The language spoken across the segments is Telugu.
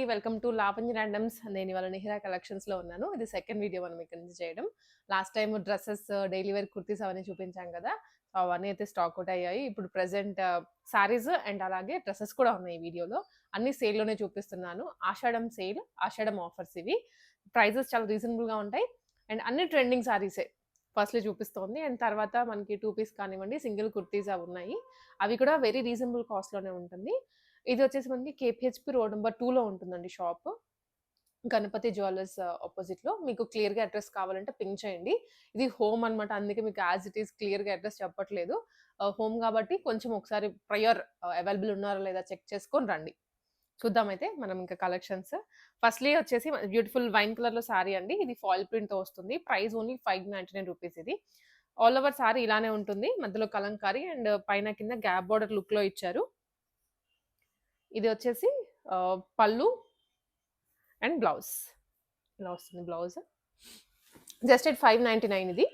అండి వెల్కమ్ టు లాపంజ్ ర్యాండమ్స్. నేను ఇవాళ నిహిరా కలెక్షన్స్లో ఉన్నాను. ఇది సెకండ్ వీడియో మనం ఇక్కడ నుంచి చేయడం. Last time dresses daily wear kurtis అవన్నీ చూపించాం కదా. సో అవన్నీ అయితే స్టాక్ అవుట్ అయ్యాయి. ఇప్పుడు ప్రెసెంట్ సారీస్ అండ్ అలాగే డ్రెస్సెస్ కూడా ఉన్నాయి ఈ వీడియోలో అన్ని సేల్లోనే లోనే చూపిస్తున్నాను. ఆషాఢం సేల్ ఆషాఢం ఆఫర్స్ ఇవి. ప్రైజెస్ చాలా రీజనబుల్గా ఉంటాయి. అండ్ అన్ని ట్రెండింగ్ సారీసే ఫస్ట్లీ చూపిస్తోంది. అండ్ తర్వాత మనకి టూ పీస్ కానివ్వండి సింగిల్ కుర్తీస్ అవి ఉన్నాయి. అవి కూడా వెరీ రీజనబుల్ కాస్ట్లోనే ఉంటుంది. ఇది వచ్చేసి మనకి కేపిహెచ్పి రోడ్ నెంబర్ టూలో ఉంటుందండి షాప్ గణపతి జ్యువెలర్స్ ఆపోజిట్లో uh, మీకు క్లియర్గా అడ్రస్ కావాలంటే పింక్ చేయండి. ఇది హోమ్ అన్నమాట. అందుకే మీకు యాజ్ ఇట్ ఈస్ క్లియర్గా అడ్రస్ చెప్పట్లేదు. Uh, హోమ్ కాబట్టి కొంచెం ఒకసారి ప్రయర్ అవైలబుల్ uh, ఉన్నారా లేదా చెక్ చేసుకొని రండి. చూద్దామైతే మనం ఇంకా కలెక్షన్స్ ఫస్ట్లీ వచ్చేసి బ్యూటిఫుల్ వైన్ కలర్లో సారీ అండి. ఇది ఫాయిల్ ప్రింట్తో వస్తుంది. Price only five ninety nine rupees ఇది. ఆల్ ఓవర్ సారీ ఇలానే ఉంటుంది. మధ్యలో కలంకారీ అండ్ పైన కింద గ్యాప్ బార్డర్ లుక్లో ఇచ్చారు. ఇది వచ్చేసి పళ్ళు అండ్ బ్లౌజ్. ఇలా వస్తుంది blouse? Just at five ninety nine ఇది.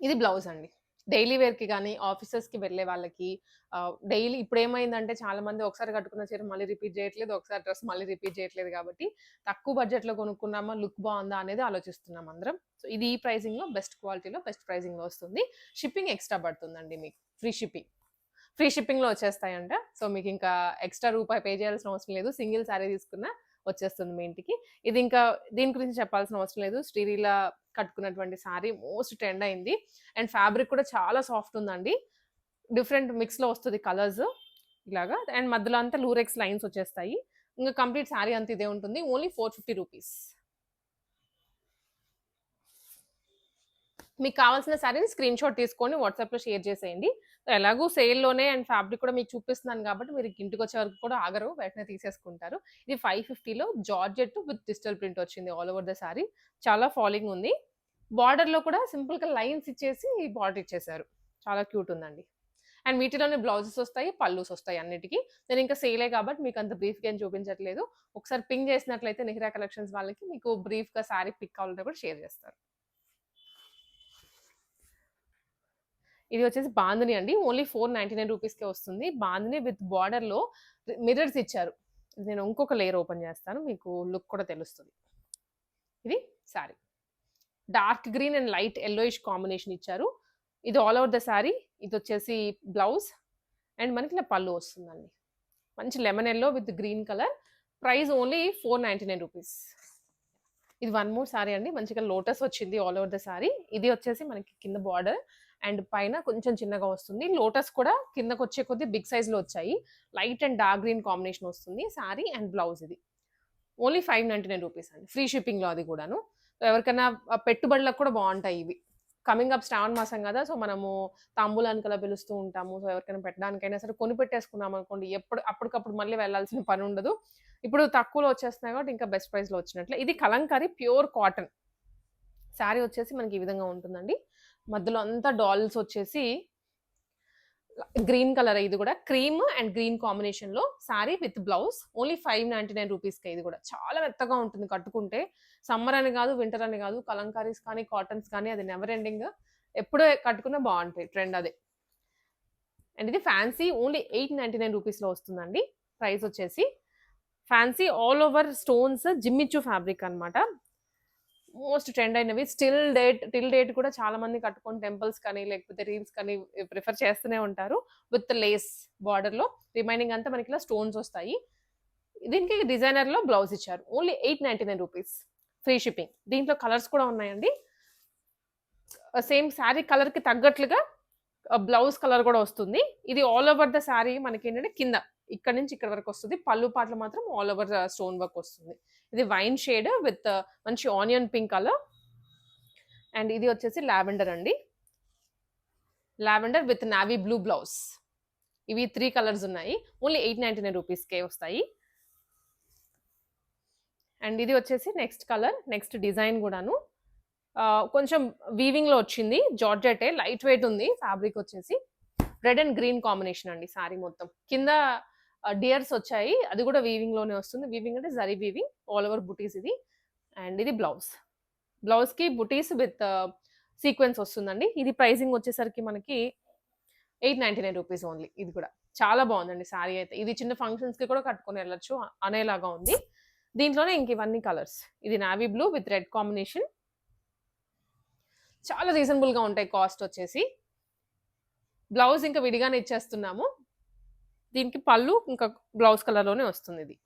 ఇది బ్లౌజ్ అండి. డైలీ వేర్కి కానీ ఆఫీసెస్కి వెళ్ళే వాళ్ళకి డైలీ ఇప్పుడు ఏమైందంటే చాలా మంది ఒకసారి కట్టుకున్న చీర మళ్ళీ రిపీట్ చేయట్లేదు ఒకసారి డ్రెస్ మళ్ళీ రిపీట్ చేయట్లేదు కాబట్టి తక్కువ బడ్జెట్లో కొనుక్కున్నామా లుక్ బాగుందా అనేది ఆలోచిస్తున్నాం అందరం. సో ఇది ఈ ప్రైసింగ్లో బెస్ట్ క్వాలిటీలో బెస్ట్ ప్రైసింగ్లో వస్తుంది. షిప్పింగ్ ఎక్స్ట్రా పడుతుందండి మీకు ఫ్రీ షిప్పింగ్. ఫ్రీ షిప్పింగ్లో వచ్చేస్తాయంట. సో మీకు ఇంకా ఎక్స్ట్రా రూపాయి పే చేయాల్సిన అవసరం లేదు. సింగిల్ శారీ తీసుకున్నా వచ్చేస్తుంది మీ ఇంటికి. ఇది ఇంకా దీని గురించి చెప్పాల్సిన అవసరం లేదు. శ్రీరీలా కట్టుకున్నటువంటి శారీ మోస్ట్ ట్రెండ్ అయింది. అండ్ ఫ్యాబ్రిక్ కూడా చాలా సాఫ్ట్ ఉందండి. డిఫరెంట్ మిక్స్లో వస్తుంది కలర్స్ ఇలాగా. అండ్ మధ్యలో అంతా లూరెక్స్ లైన్స్ వచ్చేస్తాయి. ఇంకా కంప్లీట్ శారీ అంత ఇదే ఉంటుంది. Only four fifty rupees. మీకు కావాల్సిన శారీని స్క్రీన్ షాట్ తీసుకొని వాట్సాప్లో షేర్ చేసేయండి. ఎలాగూ సేల్లోనే అండ్ ఫ్యాబ్రిక్ కూడా మీకు చూపిస్తున్నాను కాబట్టి మీరు ఇంటికి వచ్చే వరకు కూడా ఆగరు వెంటనే తీసేసుకుంటారు. ఇది ఫైవ్ ఫిఫ్టీలో జార్జెట్ విత్ డిజిటల్ ప్రింట్ వచ్చింది ఆల్ ఓవర్ ద శారీ చాలా ఫాలింగ్ ఉంది. బార్డర్లో కూడా సింపుల్గా లైన్స్ ఇచ్చేసి బార్డర్ ఇచ్చేసారు చాలా క్యూట్ ఉందండి. అండ్ వీటిలోనే బ్లౌజెస్ వస్తాయి పల్లూస్ వస్తాయి అన్నిటికీ. నేను ఇంకా సేలే కాబట్టి మీకు అంత బ్రీఫ్గా ఏం చూపించట్లేదు. ఒకసారి పింగ్ చేసినట్లయితే నెహ్రా కలెక్షన్స్ వాళ్ళకి మీకు బ్రీఫ్గా శారీ పిక్ కావాలంటే కూడా షేర్ చేస్తారు. ఇది వచ్చేసి బాందిని అండి. ఓన్లీ ఫోర్ నైంటీ నైన్ రూపీస్కే వస్తుంది. బాందిని విత్ బార్డర్లో మిర్రర్స్ ఇచ్చారు. నేను ఇంకొక లేయర్ ఓపెన్ చేస్తాను. మీకు లుక్ కూడా తెలుస్తుంది. ఇది sari dark green and light yellowish combination ఇచ్చారు. ఇది ఆల్ ఓవర్ ద శారీ ఇది వచ్చేసి బ్లౌజ్. అండ్ మనకి ఇలా పళ్ళు వస్తుందండి. మంచి lemon yellow with green colour. Price only four ninety nine rupees. ఇది వన్ మోర్ సారీ అండి. మంచిగా లోటస్ వచ్చింది ఆల్ ఓవర్ ద సారీ. ఇది వచ్చేసి మనకి కింద బార్డర్. అండ్ పైన కొంచెం చిన్నగా వస్తుంది. లోటస్ కూడా కిందకు వచ్చే కొద్దీ బిగ్ సైజ్లో వచ్చాయి. Light and dark green combination వస్తుంది. సారీ అండ్ బ్లౌజ్ ఇది. Only five ninety nine rupees అండి. ఫ్రీ షిప్పింగ్లో అది కూడాను. ఎవరికైనా పెట్టుబడులకు కూడా బాగుంటాయి ఇవి. కమింగ్ అప్ శ్రావణ మాసం కదా సో మనము తాంబూలానికి అలా పిలుస్తూ ఉంటాము. సో ఎవరికైనా పెట్టడానికైనా సరే కొని పెట్టేసుకున్నాం అనుకోండి ఎప్పుడు అప్పటికప్పుడు మళ్ళీ వెళ్ళాల్సిన పని ఉండదు. ఇప్పుడు తక్కువలో వచ్చేస్తున్నాయి కాబట్టి ఇంకా బెస్ట్ ప్రైస్లో వచ్చినట్లే. ఇది కలంకారీ ప్యూర్ కాటన్. శారీ వచ్చేసి మనకి ఈ విధంగా ఉంటుందండి. మధ్యలో అంతా డాల్స్ వచ్చేసి గ్రీన్ కలర్ ఇది కూడా. క్రీమ్ అండ్ గ్రీన్ కాంబినేషన్లో sari with blouse. Only five ninety nine రూపీస్కి ఇది కూడా. చాలా మెత్తగా ఉంటుంది కట్టుకుంటే. సమ్మర్ అని కాదు వింటర్ అని కాదు కలంకారీస్ కానీ కాటన్స్ కానీ అది నెవర్ ఎండింగ్ ఎప్పుడూ కట్టుకున్నా బాగుంటాయి. ట్రెండ్ అదే. అండ్ ఇది fancy only eight ninety nine రూపీస్లో వస్తుందండి. ప్రైస్ వచ్చేసి ఫ్యాన్సీ ఆల్ ఓవర్ స్టోన్స్ జిమ్మిచ్చు ఫ్యాబ్రిక్ అన్నమాట. మోస్ట్ ట్రెండ్ అయినవి. స్టిల్ డేట్ టిల్ డేట్ కూడా చాలా మంది కట్టుకొని టెంపుల్స్ కానీ లేకపోతే రీల్స్ కానీ ప్రిఫర్ చేస్తూనే ఉంటారు. విత్ లేస్ బార్డర్లో. రిమైనింగ్ అంతా మనకి ఇలా స్టోన్స్ వస్తాయి. దీనికి డిజైనర్లో బ్లౌజ్ ఇచ్చారు. Only eight ninety nine rupees free shipping దీంట్లో కలర్స్ కూడా ఉన్నాయండి. సేమ్ శారీ కలర్కి తగ్గట్లుగా uh, బ్లౌజ్ కలర్ కూడా వస్తుంది. ఇది ఆల్ ఓవర్ ద శారీ మనకి ఏంటంటే కింద. ఇక్కడ నుంచి ఇక్కడ వరకు వస్తుంది. పళ్ళు పాటలు మాత్రం ఆల్ ఓవర్ స్టోన్ వర్క్ వస్తుంది. ఇది వైన్ షేడ్ విత్ uh, మంచి ఆనియన్ పింక్ కలర్. అండ్ ఇది వచ్చేసి లావెండర్ అండి. Lavender with navy blue blouse. ఇవి త్రీ కలర్స్ ఉన్నాయి. ఓన్లీ ఎయిట్ నైంటీ నైన్ రూపీస్కే వస్తాయి. అండ్ ఇది వచ్చేసి నెక్స్ట్ కలర్ నెక్స్ట్ డిజైన్ కూడాను. కొంచెం వీవింగ్లో వచ్చింది. జార్జెటే లైట్ వెయిట్ ఉంది ఫ్యాబ్రిక్ వచ్చేసి. రెడ్ అండ్ గ్రీన్ కాంబినేషన్ అండి సారీ మొత్తం. కింద డియర్స్ వచ్చాయి. అది కూడా వీవింగ్లోనే వస్తుంది. వీవింగ్ అంటే జరీ వీవింగ్ ఆల్ ఓవర్ బుటీస్ ఇది. అండ్ ఇది బ్లౌజ్ బ్లౌజ్కి బుటీస్ విత్ సీక్వెన్స్ వస్తుందండి. ఇది ప్రైసింగ్ వచ్చేసరికి మనకి eight ninety nine rupees only ఇది కూడా చాలా బాగుందండి శారీ అయితే. ఇది చిన్న ఫంక్షన్స్కి కూడా కట్టుకొని వెళ్ళొచ్చు అనేలాగా ఉంది. దీంట్లోనే ఇంక ఇవన్నీ కలర్స్ ఇది navy blue with red combination చాలా రీజనబుల్గా ఉంటాయి కాస్ట్ వచ్చేసి. బ్లౌజ్ ఇంకా విడిగానే ఇచ్చేస్తున్నాము. దీనికి పళ్ళు ఇంకా బ్లౌజ్ కలర్లోనే వస్తుంది ఇది.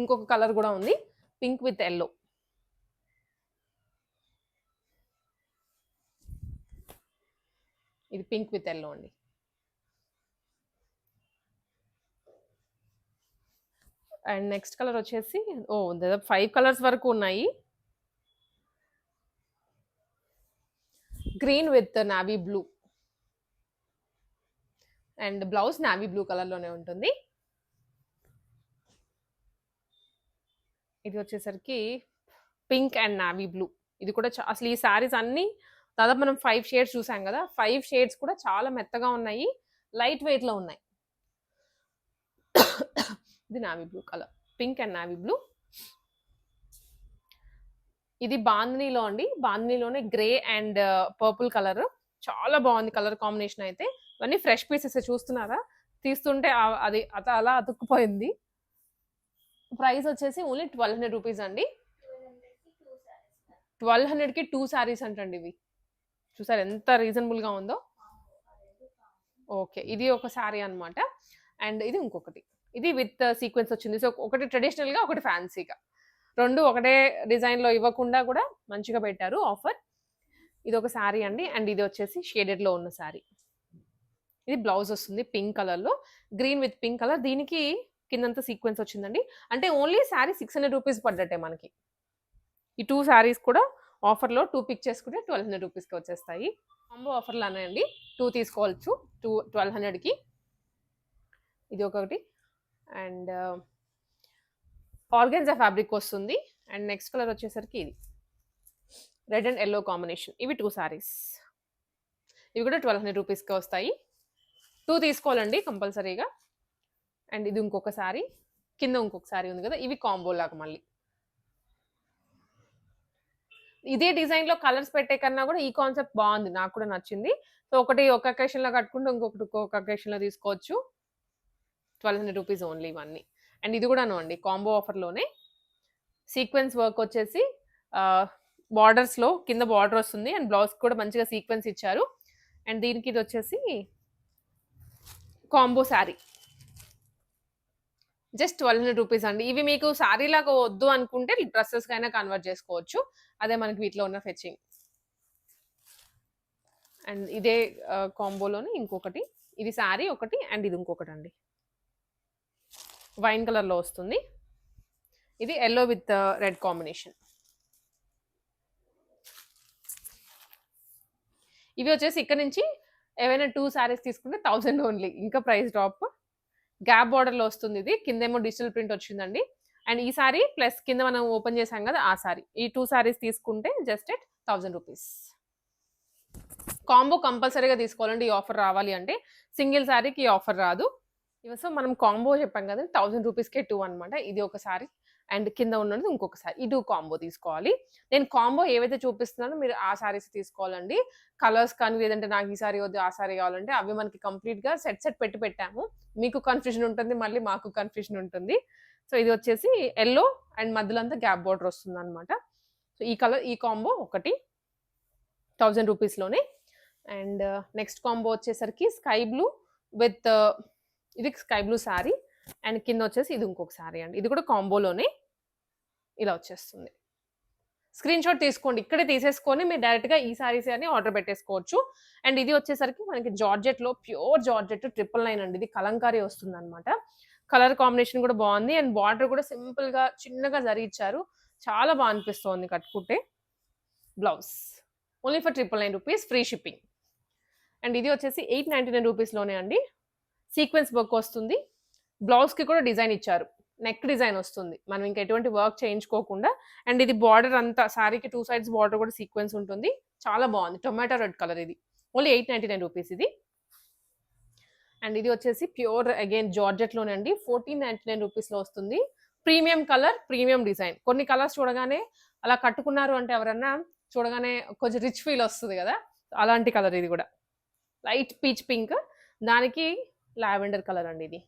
ఇంకొక కలర్ కూడా ఉంది. Pink with yellow. ఇది పింక్ విత్ ఎల్లో అండి. అండ్ నెక్స్ట్ కలర్ వచ్చేసి ఓ దాదాపు ఫైవ్ కలర్స్ వరకు ఉన్నాయి. Green with navy blue. And blouse navy blue కలర్లోనే ఉంటుంది. ఇది వచ్చేసరికి పింక్ అండ్ నావీ బ్లూ. ఇది కూడా చా- అసలు ఈ శారీస్ అన్ని దాదాపు మనం ఫైవ్ షేడ్స్ చూసాం కదా ఫైవ్ షేడ్స్ కూడా చాలా మెత్తగా ఉన్నాయి లైట్ వెయిట్లో ఉన్నాయి. ఇది navy blue colour pink and navy blue. ఇది బాందినీలో అండి బాందినీలోనే గ్రే అండ్ పర్పుల్ కలర్. చాలా బాగుంది కలర్ కాంబినేషన్ అయితే. ఇవన్నీ ఫ్రెష్ పీసెస్ చూస్తున్నారా? తీస్తుంటే అది అత అలా అతుక్కుపోయింది. ప్రైస్ వచ్చేసి ఓన్లీ ట్వెల్వ్ హండ్రెడ్ రూపీస్ అండి. ట్వెల్వ్ హండ్రెడ్కి టూ శారీస్ అంటండి ఇవి. చూసారు ఎంత రీజనబుల్గా ఉందో? ఓకే ఇది ఒక శారీ అనమాట అండ్ ఇది ఇంకొకటి. ఇది విత్ సీక్వెన్స్ వచ్చింది. సో ఒకటి ట్రెడిషనల్గా ఒకటి ఫ్యాన్సీగా. రెండు ఒకటే డిజైన్లో ఇవ్వకుండా కూడా మంచిగా పెట్టారు ఆఫర్. ఇది ఒక శారీ అండి. అండ్ ఇది వచ్చేసి షేడెడ్లో ఉన్న శారీ ఇది బ్లౌజ్ వస్తుంది పింక్ కలర్లో. Green with pink colour. దీనికి కిందంతా సీక్వెన్స్ వచ్చిందండి. అంటే only sari six hundred rupees పడ్డట్టే మనకి. ఈ టూ శారీస్ కూడా ఆఫర్లో టూ పిక్ చేసుకుంటే ట్వెల్వ్ హండ్రెడ్ రూపీస్కి వచ్చేస్తాయి. కాంబో ఆఫర్లు అనేయండి టూ తీసుకోవచ్చు. టూ ట్వెల్వ్ హండ్రెడ్కి. ఇది ఒకటి. అండ్ ఆర్గెన్జా ఫ్యాబ్రిక్ వస్తుంది. అండ్ నెక్స్ట్ కలర్ వచ్చేసరికి ఇది. Red and yellow combination. ఇవి టూ శారీస్. ఇవి కూడా ట్వెల్వ్ హండ్రెడ్ రూపీస్కి వస్తాయి. టూ తీసుకోవాలండి కంపల్సరీగా. అండ్ ఇది ఇంకొక శారీ కింద ఇంకొక శారీ ఉంది కదా ఇవి కాంబో లాగా మళ్ళీ. ఇదే డిజైన్లో కలర్స్ పెట్టే కన్నా కూడా ఈ కాన్సెప్ట్ బాగుంది నాకు కూడా నచ్చింది. సో ఒకటి ఒక అకేషన్లో కట్టుకుంటే ఇంకొకటి ఇంకొక అకేషన్లో తీసుకోవచ్చు. ట్వెల్వ్ హండ్రెడ్ రూపీస్ ఓన్లీ ఇవన్నీ. అండ్ ఇది కూడాను అండి కాంబో ఆఫర్లోనే సీక్వెన్స్ వర్క్ వచ్చేసి బార్డర్స్లో కింద బార్డర్ వస్తుంది. అండ్ బ్లౌజ్ కూడా మంచిగా సీక్వెన్స్ ఇచ్చారు. అండ్ దీనికి ఇది వచ్చేసి combo sari. Just twelve hundred rupees అండి. ఇవి మీకు శారీ లాగా వద్దు అనుకుంటే డ్రెస్సెస్ కైనా కన్వర్ట్ చేసుకోవచ్చు. అదే మనకి వీటిలో ఉన్న ఫెచ్చింగ్. అండ్ ఇదే కాంబోలోని ఇంకొకటి. ఇది శారీ ఒకటి అండ్ ఇది ఇంకొకటి అండి. వైన్ కలర్లో వస్తుంది. ఇది ఎల్లో విత్ రెడ్ కాంబినేషన్. ఇవి వచ్చేసి ఇక్కడ నుంచి ఏవైనా టూ శారీస్ తీసుకుంటే థౌజండ్ ఓన్లీ ఇంకా ప్రైస్ డ్రాప్ గ్యాప్ బార్డర్లో వస్తుంది ఇది. కిందేమో డిజిటల్ ప్రింట్ వచ్చిందండి. అండ్ ఈ సారీ ప్లస్ కింద మనం ఓపెన్ చేసాం కదా ఆ సారీ ఈ టూ సారీస్ తీసుకుంటే just at thousand rupees combo కంపల్సరీగా తీసుకోవాలండి. ఈ ఆఫర్ రావాలి అంటే. సింగిల్ శారీకి ఈ ఆఫర్ రాదు. ఇవి సో మనం కాంబో చెప్పాం కదా థౌజండ్ రూపీస్కే టూ అనమాట ఇది ఒక సారీ అండ్ కింద ఉన్నది ఇంకొక సారీ. కాంబో తీసుకోవాలి. నేను కాంబో ఏవైతే చూపిస్తున్నానో మీరు ఆ సారీస్ తీసుకోవాలండి. కలర్స్ కానీ లేదంటే నాకు ఈ సారీ వద్దు ఆ సారీ కావాలంటే అవి మనకి కంప్లీట్గా సెట్ సెట్ పెట్టి పెట్టాము. మీకు కన్ఫ్యూజన్ ఉంటుంది మళ్ళీ మాకు కన్ఫ్యూజన్ ఉంటుంది. సో ఇది వచ్చేసి ఎల్లో అండ్ మధ్యలో అంతా గ్యాప్ బార్డర్ వస్తుంది అనమాట సో ఈ కలర్ ఈ కాంబో ఒకటి థౌజండ్ రూపీస్లోనే అండ్ uh, నెక్స్ట్ కాంబో వచ్చేసరికి స్కై బ్లూ విత్ ఇది స్కై బ్లూ శారీ అండ్ కింద వచ్చేసి ఇది ఇంకొక శారీ అండి. ఇది కూడా కాంబోలోనే ఇలా వచ్చేస్తుంది. స్క్రీన్ షాట్ తీసుకోండి. ఇక్కడే తీసేసుకొని మీరు డైరెక్ట్గా ఈ సారీస్ అని ఆర్డర్ పెట్టేసుకోవచ్చు. అండ్ ఇది వచ్చేసరికి మనకి జార్జెట్లో ప్యూర్ జార్జెట్ ట్రిపుల్ నైన్ అండి. ఇది కలంకారీ వస్తుంది అనమాట కలర్ కాంబినేషన్ కూడా బాగుంది. అండ్ బార్డర్ కూడా సింపుల్గా చిన్నగా జరిగిచ్చారు చాలా బాగా అనిపిస్తుంది కట్టుకుంటే. Blouse. Only for triple nine rupees free shipping. And ఇది వచ్చేసి ఎయిట్ నైంటీ నైన్ రూపీస్లోనే అండి. సీక్వెన్స్ బుక్ వస్తుంది. బ్లౌజ్కి కూడా డిజైన్ ఇచ్చారు. నెక్ డిజైన్ వస్తుంది. మనం ఇంకా ఎటువంటి వర్క్ చేయించుకోకుండా అండ్ ఇది బార్డర్ అంతా సారీకి టూ సైడ్స్ బార్డర్ కూడా సీక్వెన్స్ ఉంటుంది. చాలా బాగుంది. టొమాటో రెడ్ కలర్ ఇది. Only eight ninety nine rupees ఇది. అండ్ ఇది వచ్చేసి ప్యూర్ అగైన్ జార్జెట్లోనే అండి. ఫోర్టీన్ నైంటీ నైన్ రూపీస్లో వస్తుంది. Premium colour premium design. కొన్ని కలర్స్ చూడగానే అలా కట్టుకున్నారు అంటే ఎవరన్నా చూడగానే కొంచెం రిచ్ ఫీల్ వస్తుంది కదా. అలాంటి కలర్ ఇది కూడా. Light peach pink. దానికి లావెండర్ కలర్ అండి ఇది.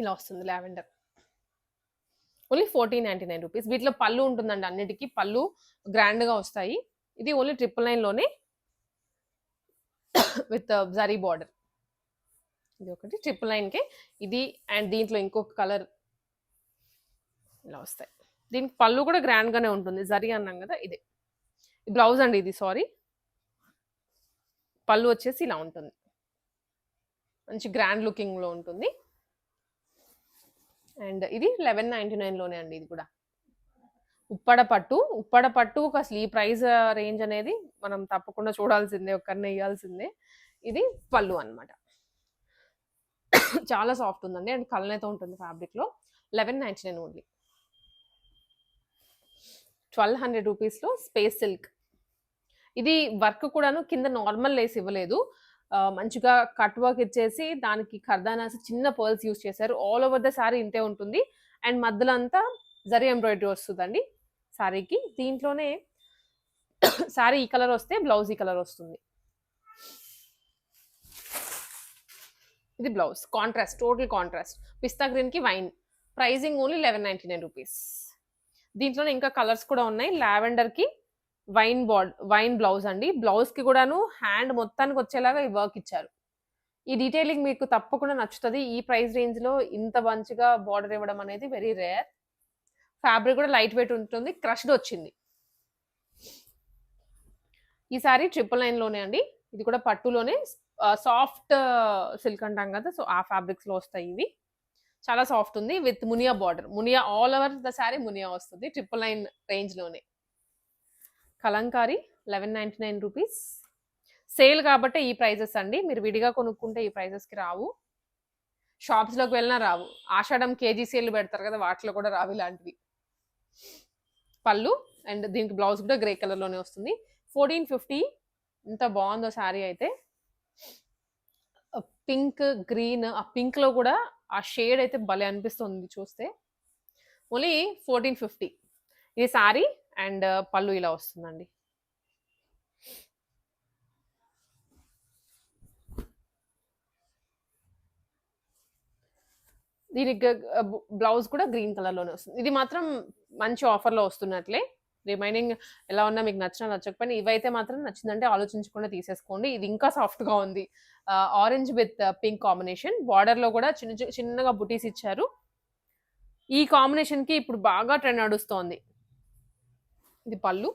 ఇలా వస్తుంది lavender. Only fourteen ninety nine rupees వీటిలో పళ్ళు ఉంటుందండి అన్నిటికీ. పళ్ళు గ్రాండ్గా వస్తాయి. ఇది ఓన్లీ ట్రిపుల్ నైన్లోనే విత్ జరీ బార్డర్ ఇది ఒకటి. ట్రిపుల్ నైన్కే ఇది అండ్ దీంట్లో ఇంకొక కలర్ ఇలా వస్తాయి. దీనికి పళ్ళు కూడా గ్రాండ్గానే ఉంటుంది. జరీ అన్నాం కదా ఇదే. బ్లౌజ్ అండి ఇది సారీ పళ్ళు వచ్చేసి ఇలా ఉంటుంది. మంచి గ్రాండ్ లుకింగ్లో ఉంటుంది. అండ్ ఇది లెవెన్ నైంటీ నైన్లోనే అండి ఇది కూడా. ఉప్పడ పట్టు ఉప్పడ పట్టు ఒక ఈ ప్రైస్ రేంజ్ అనేది మనం తప్పకుండా చూడాల్సిందే ఒక్కరిని వేయాల్సిందే ఇది పళ్ళు అన్నమాట. చాలా సాఫ్ట్ ఉందండి అండ్ కలనైతే ఉంటుంది ఫ్యాబ్రిక్లో eleven ninety nine only. Twelve hundred రూపీస్లో స్పేస్ సిల్క్. ఇది వర్క్ కూడాను కింద నార్మల్ లేస్ ఇవ్వలేదు. మంచిగా కట్ వర్క్ ఇచ్చేసి దానికి కర్దానాసి చిన్న పర్ల్స్ యూస్ చేశారు. ఆల్ ఓవర్ ద శారీ ఇంతే ఉంటుంది. అండ్ మధ్యలో అంతా జరీ ఎంబ్రాయిడరీ వస్తుందండి శారీకి దీంట్లోనే శారీ ఈ కలర్ వస్తే బ్లౌజ్ ఈ కలర్ వస్తుంది. ఇది బ్లౌజ్ కాంట్రాస్ట్ టోటల్ కాంట్రాస్ట్ పిస్తా గ్రీన్కి wine. Pricing only eleven ninety nine rupees దీంట్లోనే ఇంకా కలర్స్ కూడా ఉన్నాయి. లావెండర్కి వైన్ బాడ్ వైన్ బ్లౌజ్ అండి. బ్లౌజ్కి కూడాను హ్యాండ్ మొత్తానికి వచ్చేలాగా ఈ వర్క్ ఇచ్చారు. ఈ డీటెయిలింగ్ మీకు తప్పకుండా నచ్చుతుంది. ఈ ప్రైస్ రేంజ్లో ఇంత మంచిగా బార్డర్ ఇవ్వడం అనేది వెరీ రేర్. ఫ్యాబ్రిక్ కూడా లైట్ వెయిట్ ఉంటుంది. క్రష్డ్ వచ్చింది. ఈ సారీ ట్రిపుల్ నైన్లోనే అండి. ఇది కూడా పట్టులోనే. సాఫ్ట్ సిల్క్ అంటాం కదా సో ఆ ఫ్యాబ్రిక్స్లో వస్తాయి ఇవి. చాలా సాఫ్ట్ ఉంది విత్ మునియా బార్డర్. మునియా ఆల్ ఓవర్ ద శారీ మునియా వస్తుంది. Triple nine రేంజ్లోనే. Kalamkari eleven ninety nine rupees. Sale కాబట్టి ఈ ప్రైజెస్ అండి. మీరు విడిగా కొనుక్కుంటే ఈ ప్రైజెస్కి రావు. షాప్స్లోకి వెళ్ళినా రావు. ఆషాఢం కేజీ సేల్ పెడతారు కదా వాటిలో కూడా రావు ఇలాంటివి. పళ్ళు అండ్ దీనికి బ్లౌజ్ కూడా గ్రే కలర్లోనే వస్తుంది. ఫోర్టీన్ ఫిఫ్టీ ఎంత బాగుందో శారీ అయితే. పింక్ గ్రీన్ ఆ పింక్లో కూడా ఆ షేడ్ అయితే భలే అనిపిస్తుంది చూస్తే. Only fourteen fifty. ఇది శారీ అండ్ పళ్ళు ఇలా వస్తుందండి. దీనికి బ్లౌజ్ కూడా గ్రీన్ కలర్లోనే వస్తుంది. ఇది మాత్రం మంచి ఆఫర్లో వస్తున్నట్లే. రిమైనింగ్ ఎలా ఉన్నా మీకు నచ్చినా నచ్చకపోయినా ఇవైతే మాత్రం నచ్చిందంటే ఆలోచించకుండా తీసేసుకోండి. ఇది ఇంకా సాఫ్ట్గా ఉంది. Orange with pink combination. బార్డర్లో కూడా చిన్న చిన్నగా బుటీస్ ఇచ్చారు. ఈ కాంబినేషన్కి ఇప్పుడు బాగా ట్రెండ్ నడుస్తోంది. ఇది పళ్ళు.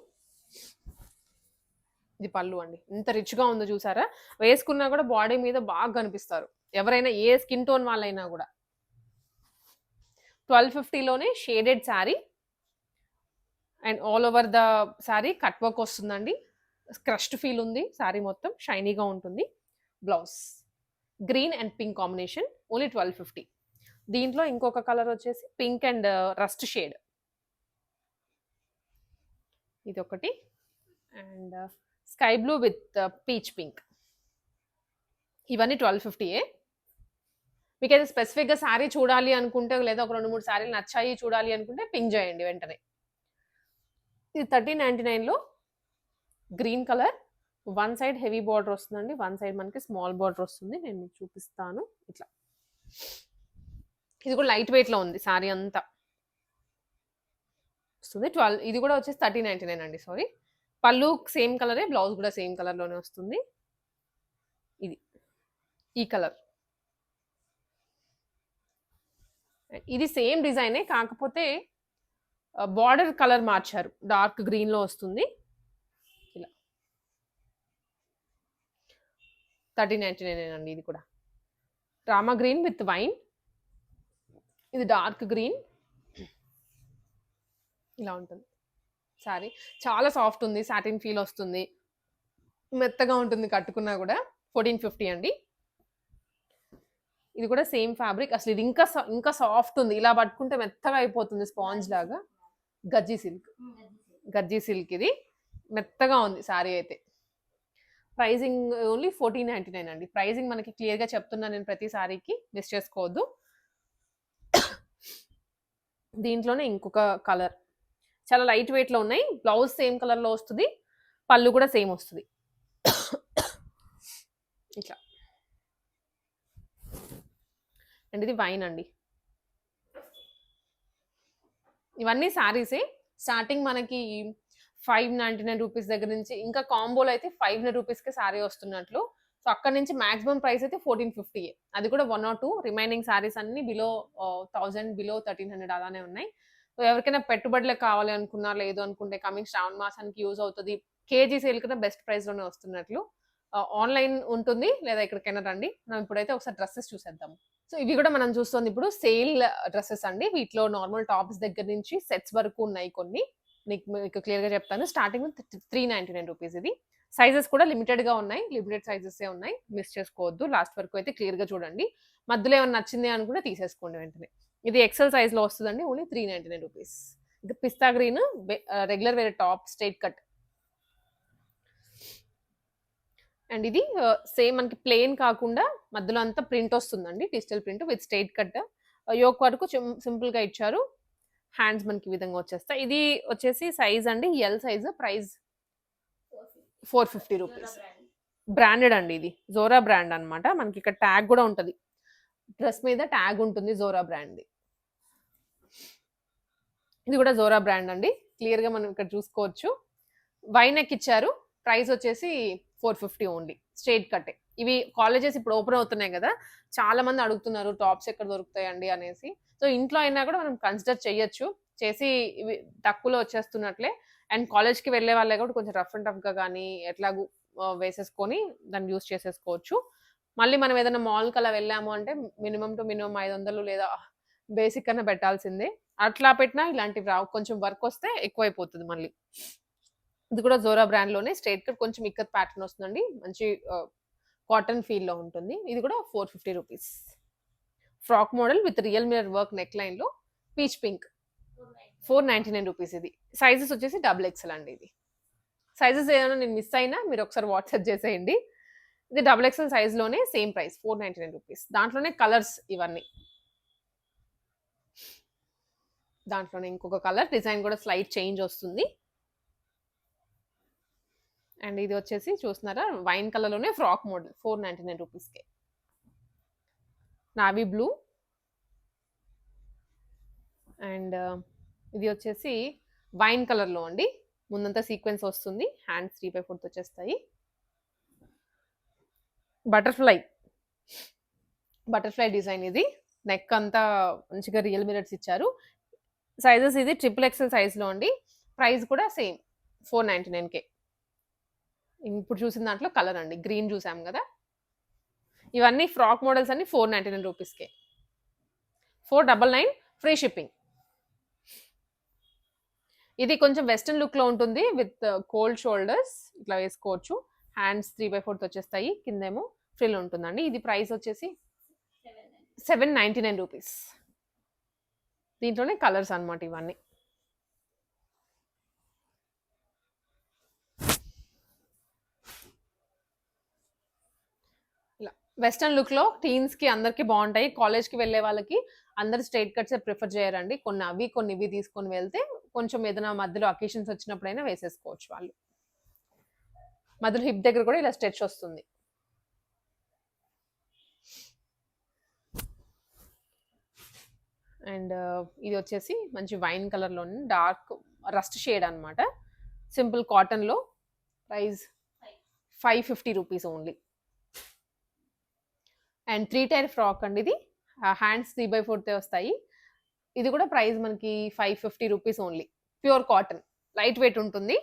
ఇది పళ్ళు అండి. ఎంత రిచ్గా ఉందో చూసారా? వేసుకున్నా కూడా బాడీ మీద బాగా కనిపిస్తారు. ఎవరైనా ఏ స్కిన్ టోన్ వాళ్ళైనా కూడా. Twelve ఫిఫ్టీలోనే shaded sari and all over the sari cut work వస్తుందండి. క్రష్డ్ ఫీల్ ఉంది. శారీ మొత్తం షైనీగా ఉంటుంది. Blouse green and pink combination only twelve fifty దీంట్లో ఇంకొక కలర్ వచ్చేసి పింక్ అండ్ రస్ట్ షేడ్ ఇది ఒకటి and uh, sky blue with uh, peach pink. ఇవన్నీ ట్వెల్వ్ ఫిఫ్టీయే మీకు అయితే స్పెసిఫిక్గా శారీ చూడాలి అనుకుంటే లేదా ఒక రెండు మూడు శారీలు నచ్చాయి చూడాలి అనుకుంటే పింక్ చేయండి వెంటనే. ఇది థర్టీన్ నైంటీ నైన్లో green colour. One side heavy border వస్తుందండి. వన్ సైడ్ మనకి స్మాల్ బార్డర్ వస్తుంది. నేను మీకు చూపిస్తాను. ఇట్లా. ఇది కూడా లైట్ వెయిట్లో ఉంది శారీ అంతా. వస్తుంది. ట్వెల్వ్ ఇది కూడా వచ్చేసి థర్టీ నైంటీ నైన్ అండి సారీ. పళ్ళు సేమ్ కలరే బ్లౌజ్ కూడా సేమ్ కలర్లోనే వస్తుంది. ఇది ఈ కలర్. ఇది సేమ్ డిజైనే కాకపోతే బార్డర్ కలర్ మార్చారు. డార్క్ గ్రీన్లో వస్తుంది. ఇలా. థర్టీ నైంటీ నైన్ అండి ఇది కూడా. Rama green with wine. ఇది డార్క్ గ్రీన్. ఇలా ఉంటుంది. సారీ చాలా సాఫ్ట్ ఉంది సాటిన్ ఫీల్ వస్తుంది. మెత్తగా ఉంటుంది కట్టుకున్నా కూడా ఫోర్టీన్ ఫిఫ్టీ అండి. ఇది కూడా సేమ్ ఫ్యాబ్రిక్. అసలు ఇది ఇంకా ఇంకా సాఫ్ట్ ఉంది. ఇలా పట్టుకుంటే మెత్తగా అయిపోతుంది స్పాంజ్ లాగా. గజ్జీ సిల్క్. గజ్జీ సిల్క్ ఇది. మెత్తగా ఉంది సారీ అయితే. Pricing only fourteen ninety nine అండి. ప్రైజింగ్ మనకి క్లియర్గా చెప్తున్నా నేను ప్రతి సారీకి మిస్ చేసుకోవద్దు. దీంట్లోనే ఇంకొక కలర్. చాలా లైట్ వెయిట్లో ఉన్నాయి. బ్లౌజ్ సేమ్ కలర్లో వస్తుంది. పళ్ళు కూడా సేమ్ వస్తుంది. ఇట్లా. అండ్ ఇది వైన్ అండి. ఇవన్నీ శారీసే స్టార్టింగ్ మనకి ఫైవ్ నైంటీ నైన్ రూపీస్ దగ్గర నుంచి ఇంకా కాంబోలో అయితే ఫైవ్ హండ్రెడ్ రూపీస్కి శారీ వస్తున్నట్లు. సో అక్కడ నుంచి మాక్సిమం ప్రైస్ అయితే ఫోర్టీన్ ఫిఫ్టీ అది కూడా one or two remaining saris అన్ని below thousand below thirteen hundred అలానే ఉన్నాయి. ఎవరికైనా పెట్టుబడులకు కావాలి అనుకున్నా లేదు అనుకుంటే కమింగ్ శ్రావణ మాసానికి యూజ్ అవుతుంది. కేజీ సేల్ కన్నా బెస్ట్ ప్రైస్లోనే వస్తున్నట్లు. ఆన్లైన్ ఉంటుంది లేదా ఎక్కడికైనా రండి. మనం ఇప్పుడైతే ఒకసారి డ్రెస్సెస్ చూసేద్దాం సో ఇవి కూడా మనం చూస్తుంది ఇప్పుడు సేల్ డ్రెస్సెస్ అండి. వీటిలో నార్మల్ టాప్స్ దగ్గర నుంచి సెట్స్ వరకు ఉన్నాయి కొన్ని. నీకు మీకు క్లియర్గా చెప్తాను. Starting three ninety nine rupees ఇది. సైజెస్ కూడా లిమిటెడ్గా ఉన్నాయి. లిమిటెడ్ సైజెస్ ఉన్నాయి. మిస్ చేసుకోవద్దు. లాస్ట్ వరకు అయితే క్లియర్గా చూడండి. మధ్యలో ఏమైనా నచ్చింది అనుకుంటే తీసేసుకోండి వెంటనే. ఇది ఎక్సెల్ సైజ్లో వస్తుందండి only three ninety nine rupees ఇది పిస్తా గ్రీన్ రెగ్యులర్ వేరే టాప్ స్ట్రైట్ కట్ అండ్ ఇది సేమ్ మనకి ప్లెయిన్ కాకుండా మధ్యలో అంతా ప్రింట్ వస్తుందండి digital print with straight cut yoke వరకు సింపుల్గా ఇచ్చారు. హ్యాండ్స్ మనకి విధంగా వచ్చేస్తాయి. ఇది వచ్చేసి సైజ్ అండి L size price four fifty rupees branded అండి ఇది జోరా బ్రాండ్ అన్నమాట. మనకి ఇక్కడ ట్యాగ్ కూడా ఉంటుంది. డ్రెస్ మీద ట్యాగ్ ఉంటుంది జోరా బ్రాండ్ ఇది కూడా జోరా బ్రాండ్ అండి. క్లియర్గా మనం ఇక్కడ చూసుకోవచ్చు. వైనెక్ ఇచ్చారు ప్రైస్ వచ్చేసి ఫోర్ ఫిఫ్టీ ఓన్లీ స్ట్రేట్ కట్టే ఇవి కాలేజెస్ ఇప్పుడు ఓపెన్ అవుతున్నాయి కదా. చాలా మంది అడుగుతున్నారు టాప్స్ ఎక్కడ దొరుకుతాయండి? అనేసి. సో ఇంట్లో అయినా కూడా మనం కన్సిడర్ చేయొచ్చు. చేసి ఇవి తక్కువలో వచ్చేస్తున్నట్లే. అండ్ కాలేజ్కి వెళ్ళే వాళ్ళే కూడా కొంచెం రఫ్ అండ్ టఫ్గా కానీ ఎట్లాగూ వేసేసుకొని దాన్ని యూస్ చేసేసుకోవచ్చు. మళ్ళీ మనం ఏదైనా మాల్కి అలా వెళ్ళాము అంటే మినిమం టు మినిమం ఐదు వందలు లేదా బేసిక్ అన్న పెట్టాల్సిందే. అట్లా పెట్టినా ఇలాంటివి రావు. కొంచెం వర్క్ వస్తే ఎక్కువైపోతుంది మళ్ళీ. ఇది కూడా జోరా బ్రాండ్లోనే స్ట్రైట్ కట్ కొంచెం ఇక్కత్ ప్యాటర్న్ వస్తుందండి. మంచి కాటన్ ఫీల్లో ఉంటుంది. ఇది కూడా four fifty rupees frock model with real mirror work neck లైన్లో peach pink four ninety nine rupees ఇది. సైజెస్ వచ్చేసి డబుల్ ఎక్సెల్ అండి ఇది. సైజెస్ ఏమైనా నేను మిస్ అయినా మీరు ఒకసారి వాట్సాప్ చేసేయండి. ఇది double XL సైజ్లోనే same price four ninety nine rupees దాంట్లోనే కలర్స్ ఇవన్నీ. దాంట్లోనే ఇంకొక కలర్ డిజైన్ కూడా స్లైట్ చేంజ్ వస్తుంది. అండ్ ఇది వచ్చేసి చూస్తున్నారా వైన్ కలర్లోనే frock model four ninety nine రూపీస్కే. Navy blue. అండ్ ఇది వచ్చేసి వైన్ కలర్లో అండి. ముందంతా సీక్వెన్స్ వస్తుంది హ్యాండ్స్ త్రీ బై ఫోర్త్ వచ్చేస్తాయి. బటర్ఫ్లై. బటర్ఫ్లై డిజైన్ ఇది. నెక్ అంతా మంచిగా రియల్ మిరర్స్ ఇచ్చారు. సైజెస్ ఇది ట్రిపుల్ ఎక్సెల్ సైజ్లో అండి. ప్రైస్ కూడా సేమ్ ఫోర్ నైంటీ నైన్కే ఇప్పుడు చూసిన దాంట్లో కలర్ అండి గ్రీన్ చూసాం కదా. ఇవన్నీ ఫ్రాక్ మోడల్స్ అన్ని ఫోర్ నైంటీ నైన్ రూపీస్కే four double nine free shipping ఇది కొంచెం వెస్ట్రన్ లుక్లో ఉంటుంది విత్ కోల్డ్ షోల్డర్స్ ఇట్లా వేసుకోవచ్చు. హ్యాండ్స్ త్రీ బై ఫోర్త్ వచ్చేస్తాయి కిందేమో ఫ్రీలో ఉంటుందండి. ఇది ప్రైస్ వచ్చేసి సెవెన్ నైంటీ నైన్ రూపీస్ దీంట్లోనే కలర్స్ అనమాట ఇవన్నీ. ఇలా వెస్ట్రన్ లుక్లో టీన్స్కి అందరికీ అందరికి బాగుంటాయి. కాలేజ్కి వెళ్ళే వాళ్ళకి అందరు స్ట్రైట్ కట్స్ ప్రిఫర్ చేయరండి. కొన్ని అవి కొన్ని ఇవి తీసుకొని వెళ్తే కొంచెం ఏదైనా మధ్యలో అకేషన్స్ వచ్చినప్పుడైనా వేసేసుకోవచ్చు వాళ్ళు. మధ్యలో హిప్ దగ్గర కూడా ఇలా స్ట్రెచ్ వస్తుంది. అండ్ uh, ఇది వచ్చేసి మంచి వైన్ కలర్లో డార్క్ రస్ట్ షేడ్ అనమాట సింపుల్ కాటన్లో price five fifty rupees only. And three tier frock అండి ఇది. హ్యాండ్స్ త్రీ బై ఫోర్తే వస్తాయి. ఇది కూడా ప్రైస్ మనకి five fifty rupees only. Pure cotton. Light weight ఉంటుంది.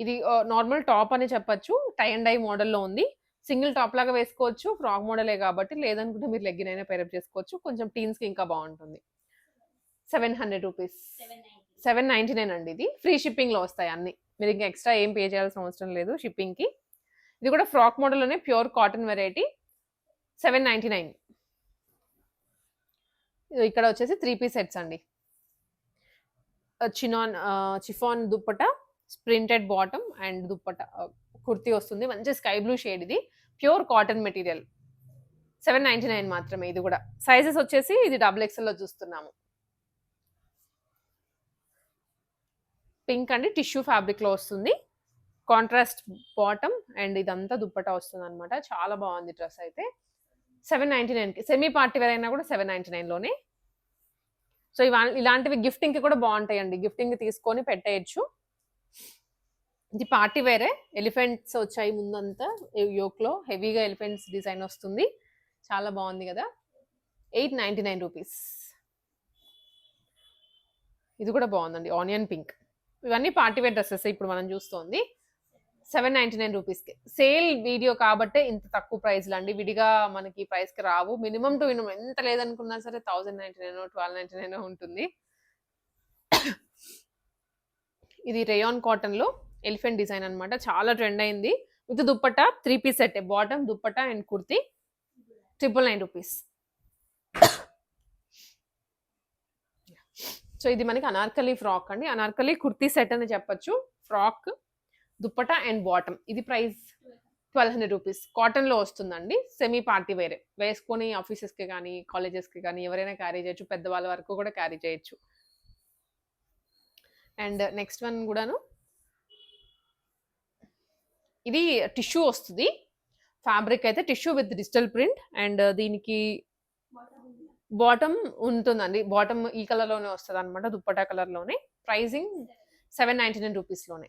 ఇది uh, నార్మల్ టాప్ అని చెప్పచ్చు. టై అండ్ డై మోడల్లో ఉంది. సింగిల్ టాప్ లాగా వేసుకోవచ్చు ఫ్రాక్ మోడలే కాబట్టి లేదనుకుంటే మీరు లెగ్గిన్ అయినా పేరప్ చేసుకోవచ్చు. కొంచెం టీన్స్కి ఇంకా బాగుంటుంది. Seven hundred rupees. Seven ninety nine అండి ఇది. ఫ్రీ షిప్పింగ్లో వస్తాయి అన్ని. మీరు ఇంకా ఎక్స్ట్రా ఏం పే చేయాల్సిన అవసరం లేదు షిప్పింగ్కి. ఇది కూడా frock మోడల్లోనే pure cotton variety. Seven ninety nine. ఇక్కడ వచ్చేసి త్రీ పీస్ సెట్స్ అండి. Chinon chiffon dupatta printed bottom and dupatta kurti వస్తుంది. మంచి స్కై బ్లూ షేడ్ ఇది. Pure cotton material. Seven ninety nine మాత్రమే ఇది కూడా. సైజెస్ వచ్చేసి ఇది డబుల్ ఎక్స్ఎల్లో చూస్తున్నాము. పింక్ అండి టిష్యూ ఫ్యాబ్రిక్లో వస్తుంది. కాంట్రాస్ట్ బాటమ్ అండ్ ఇదంతా దుప్పటా వస్తుంది అనమాట చాలా బాగుంది డ్రెస్ అయితే. సెవెన్ నైంటీ నైన్కి సెమీ పార్టీ వేర్ అయినా కూడా సెవెన్ నైంటీ నైన్లోనే సో ఇలాంటివి గిఫ్టింగ్కి కూడా బాగుంటాయండి. గిఫ్టింగ్ తీసుకొని పెట్టేయచ్చు. ఇది పార్టీ వేరే. ఎలిఫెంట్స్ వచ్చాయి ముందంతా. యోక్లో హెవీగా ఎలిఫెంట్స్ డిజైన్ వస్తుంది. చాలా బాగుంది కదా. Eight ninety nine rupees. ఇది కూడా బాగుందండి. Onion pink. ఇవన్నీ పార్టీ వేర్ డ్రెస్సెస్ ఇప్పుడు మనం చూస్తోంది. సెవెన్ నైంటీ నైన్ రూపీస్కి. సేల్ వీడియో కాబట్టే ఇంత తక్కువ ప్రైస్లు అండి. విడిగా మనకి ప్రైస్కి రావు. మినిమం టు మినిమం ఎంత లేదనుకున్నా సరే thousand ninety nine twelve ninety nine ఉంటుంది. ఇది రేయాన్ కాటన్లో ఎలిఫెంట్ డిజైన్ అనమాట చాలా ట్రెండ్ అయింది. With dupatta three piece set bottom dupatta and kurti. Triple nine rupees so ఇది మనకి అనార్కలి ఫ్రాక్ అండి. అనార్కలి కుర్తీ సెట్ అని చెప్పొచ్చు. ఫ్రాక్ దుప్పట అండ్ బాటమ్ ఇది ప్రైస్ ట్వెల్వ్ హండ్రెడ్ రూపీస్ కాటన్లో వస్తుందండి. సెమీ పార్టీ వేరే వేసుకొని ఆఫీసెస్కి కానీ కాలేజెస్కి కానీ ఎవరైనా క్యారీ చేయొచ్చు. పెద్దవాళ్ళ వరకు కూడా క్యారీ చేయొచ్చు. అండ్ నెక్స్ట్ వన్ కూడాను ఇది టిష్యూ వస్తుంది. ఫ్యాబ్రిక్ అయితే tissue with digital print and దీనికి బాటమ్ ఉంటుందండి. బాటమ్ ఈ కలర్లోనే వస్తుంది అనమాట దుప్పటా కలర్లోనే. ప్రైజింగ్ సెవెన్ నైన్టీ నైన్ రూపీస్లోనే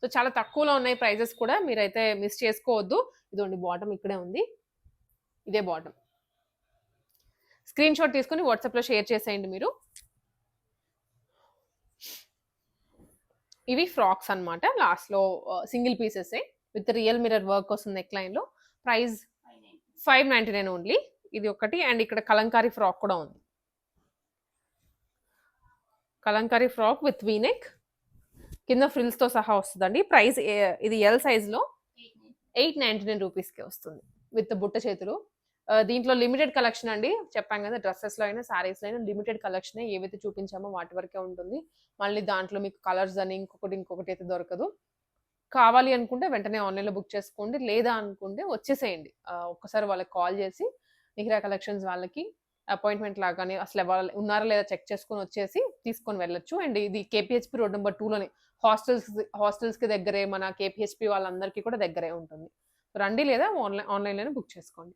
సో చాలా తక్కువలో ఉన్నాయి ప్రైజెస్ కూడా మీరైతే మిస్ చేసుకోవద్దు. ఇదండి బాటమ్ ఇక్కడే ఉంది. ఇదే బాటమ్. స్క్రీన్ షాట్ తీసుకొని వాట్సాప్లో షేర్ చేసేయండి మీరు. ఇవి ఫ్రాక్స్ అనమాట లాస్ట్లో single pieces. With real mirror work వస్తుంది నెక్ లైన్లో price five ninety nine only. ఇది ఒకటి. అండ్ ఇక్కడ కలంకారీ ఫ్రాక్ కూడా ఉంది. Kalamkari frock with V neck. కింద frills తో సహా వస్తుందండి. ప్రైస్ ఇది ఎల్ సైజ్లో ఎయిట్ నైంటీ నైన్ రూపీస్కి వస్తుంది. విత్ బుట్ట చేతులు. దీంట్లో లిమిటెడ్ కలెక్షన్ అండి. చెప్పాం కదా డ్రెస్సెస్లో అయినా శారీస్లో అయినా లిమిటెడ్ కలెక్షన్ ఏవైతే చూపించామో వాటి వరకే ఉంటుంది. మళ్ళీ దాంట్లో మీకు కలర్స్ అని ఇంకొకటి ఇంకొకటి అయితే దొరకదు. కావాలి అనుకుంటే వెంటనే ఆన్లైన్లో బుక్ చేసుకోండి. లేదా అనుకుంటే వచ్చేసేయండి. ఒక్కసారి వాళ్ళకి కాల్ చేసి నిహిరా కలెక్షన్స్ వాళ్ళకి అపాయింట్మెంట్ లాగానే అసలు వాళ్ళు ఉన్నారా లేదా చెక్ చేసుకొని వచ్చేసి తీసుకొని వెళ్ళొచ్చు. అండ్ ఇది కేపీహెచ్పి రోడ్ నెంబర్ టూలోనే. హాస్టల్స్ హాస్టల్స్కి దగ్గరే మన కేపీహెచ్పి వాళ్ళందరికీ కూడా దగ్గరే ఉంటుంది. రండి లేదా ఆన్లైన్ ఆన్లైన్లోనే బుక్ చేసుకోండి.